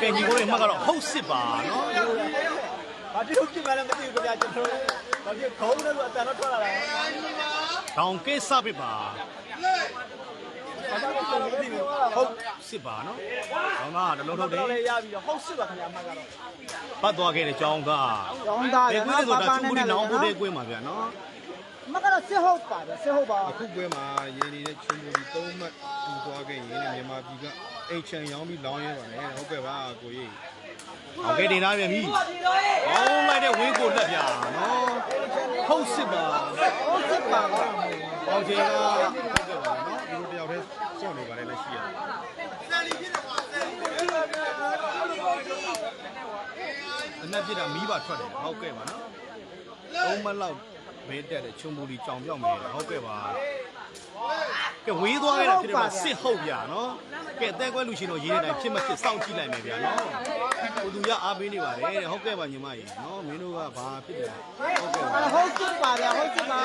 ပင်ကြီးကိုလည်းမှတ်ကတော့ဟုတ်စစ်ပါနော်ဘာတိဟုတ်ပြင်လာလဲမသိဘူးခင်ဗျာကျွန်တော်ဘာဖြစ်ခေါင်းနဲ့လို့အတန်တော့ထွက်လာတာတောင်ကိစ္စပြပါဟုတ်စစ်ပါနော်။ဟောင်းကတလုံးထုတ်တယ်။တော့လည်းရပြီတော့ဟုတ်စစ်ပါခင်ဗျာအမကတော့။ပတ်သွားခဲ့တဲ့ကြောင်းက။ကြောင်းသားရယ်။ဒီကွင်းဆိုတာသူ့ကိုနောင်ဖို့တဲ့ကွင်းမှာဗျာနော်။ မကတော့စစ်ဟုတ်ပါတယ်စစ်ဟုတ်ပါအခုပွဲမှာရင်းနေတဲ့ချုံပူဒီ၃မှတ်တူသွားခဲ့ရင်လည်းမြန်မာပြည်ကအိတ်ချန်ရောင်းပြီးလောင်းရဲပါနဲ့ဟုတ်ကဲ့ပါကိုကြီးအောင်ကဲတင်သားပြန်ပြီအောင်းလိုက်တဲ့ဝင်းကိုလက်ပြနော်ဟုတ်စစ်ပါဟုတ်စစ်ပါပါပေါင်ချင်ကဟုတ်ကဲ့ပါနော်ဒီလိုတယောက်တည်းစောင့်နေပါတယ်လက်ရှိရအနက်ပြစ်တာမီးပါထွက်တယ်ဟုတ်ကဲ့ပါနော်သုံးမလောက် ဘေးတက်တဲ့ချုံပူဒီကြောင်ပြောက်မယ်ဟုတ်ကဲ့ပါကဲဝေးသွားခဲ့တာဖြစ်တယ်မှာစစ်ဟုတ်ဗျာနော်ကဲအသက်ကွဲလူရှင်တို့ရေးတဲ့တိုင်ဖြစ်မဖြစ်စောင့်ကြည့်လိုက်မယ်ဗျာနော်ကိုသူရအားပေးနေပါတယ်တဲ့ဟုတ်ကဲ့ပါညီမကြီးနော်မင်းတို့ကဘာဖြစ်တယ်ဟုတ်ကဲ့ပါအဲ့ဟုတ်စစ်ပါဗျာဟုတ်စစ်ပါ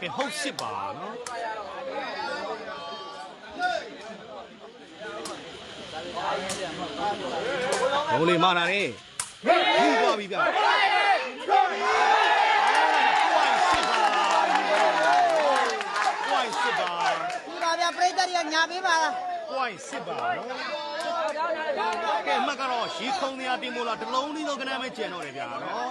ကဲဟုတ်စစ်ပါနော်ဘုံလေးမနာနေဘူးသွား ပြီဗျာပွိုင်းစစ်ပါဒီပါဗျာပရိသတ်တွေကညာပေးပါလားပွိုင်းစစ်ပါနော်ကဲမှတ်ကတော့ရေခုံနေရတင်မို့လားတလုံးလေးတော့ကနမ်းပဲကျန်တော့တယ်ဗျာနော်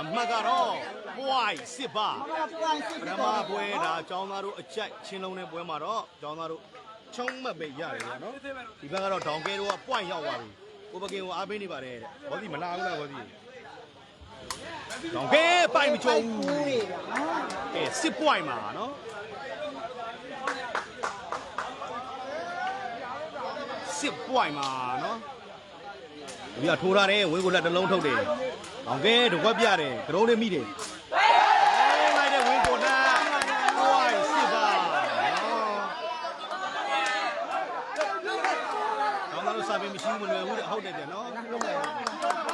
အမှတ်ကတော့ပွိုင်းစစ်ပါမကတော့ပွိုင်းစစ်ပပါထမပွဲဒါကျောင်းသားတို့အကြိုက်ချင်းလုံးတဲ့ပွဲမှာတော့ကျောင်းသားတို့ချုံးမှတ်ပဲရတယ်ဗျာနော်ဒီဘက်ကတော့ဒေါင်ကဲတို့က point ရောက်သွားပြီ ကိုပကင်ကိုအားပေးနေပါတယ်တဲ့ဘောစီမလာဘူးလားဘောစီဒေါင်ကဲပိုင်မချုံဘူးဦးတွေဗျာနော်ကဲစစ် point မှာနော်စစ် point မှာနော်ဒီကထိုးထားတယ်ဝင်းကိုလက်တစ်လုံးထုတ်တယ်ဒေါင်ကဲတကွက်ပြတယ်ကရုံးလေးမိတယ်လိုက်တဲ့ဝင်းကိုလက် point စစ်ပါနော် ကောင်းသားတို့စာပေ မရှိဘူးမလွယ်ဘူးတဲ့ဟုတ်တယ်ပြန်နော်လုံးလိုက်ဒီတော့က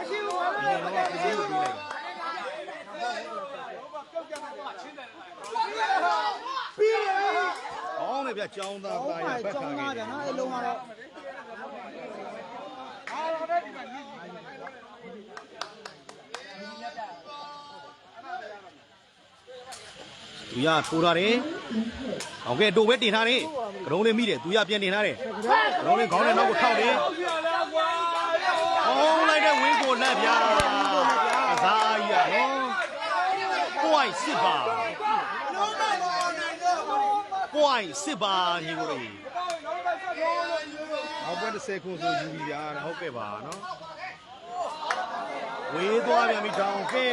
ပြည်လို့ပြီးလိုက်ကောင်းတယ်ဗျကျောင်းသားဟုတ်သားရပါဘက်ကျောခါင်းခဲ့သားတဗျာယ်နော်အဲ့လုံးကတော့သူရထိုးထားတယ်။ ဟုတ်ကဲ့အတူပဲတင်ထားတယ်။ကရုံးလေးမိတယ်သူရပြန်တင်ထားတယ်။ကရုံးလေးခေါင်းနဲ့နောက်ကိုထောက်တယ်။ကောင်းလိုက်တဲ့ဝင်းကိုလက်ဗျာ။ကစားကြီးရနော်။ point စစ်ပါ။ point စစ်ပါညီကိုလေးနောက်ပွဲ30ခုဆိုယူပြီးဗျာဟုတ်ကဲ့ပါနော်ဝေးသွားပြန်ပြီဒေါင်ကဲ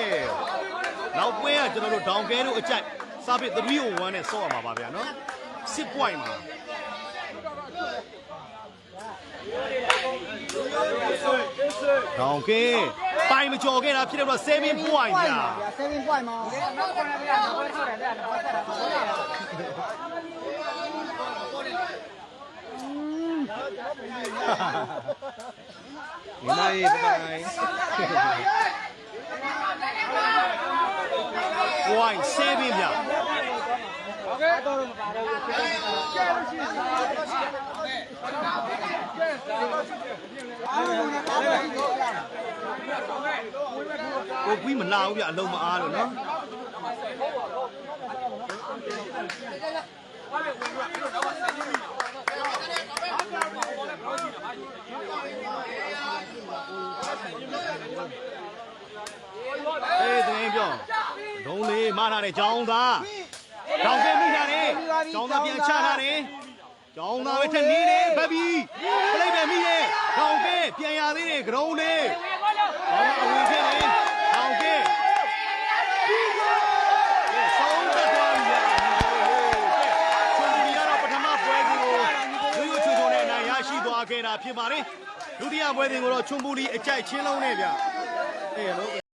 နောက်ပွဲကကျွန်တော်တို့ဒေါင်ကဲတို့အကြိုက် စာပစ်301နဲ့ဆော့ရမှာပါဗျာနော်စစ်ပွိုင်မှာဒေါင်ကဲပိုင်မကျော်ခဲ့တာဖြစ်တော့7 point ဗျာဗျာ7 point မှာညီမရေဘိုင် point 7ဗျာအားလုံးနဲ့အားလုံးကိုလာကိုပြီးမလာဘူးဗျာအလုံးမအားလို့နော်အေးတင်းပြောဒုံးလေးမ ထားတဲ့ကျောင်းသားတောင်ကဲမိထားတယ်ကျောင်းသားပြန်ချထားတယ်ကျောင်းသားပဲထက်နေတယ်ဗတ်ပြီးပလိတ်ပဲမိတယ်တောင်ကဲပြန်ရသေးတယ်ဂရုံးလေးကျောင်းသားအဝင်ဖြစ်တယ်တောင်ကဲဆုံးသက်သွားပြီဗျာချုံဒီကတော့ပထမပွဲစဉ်ကိုရိုးရိုးချိုချိုနဲ့အနိုင်ရရှိသွားခဲ့တာဖြစ်ပါတယ်ဒုတိယပွဲစဉ်ကိုတော့ချုံပူလီအကြိုက်ချင်းလုံးနဲ့ဗျအေးလို့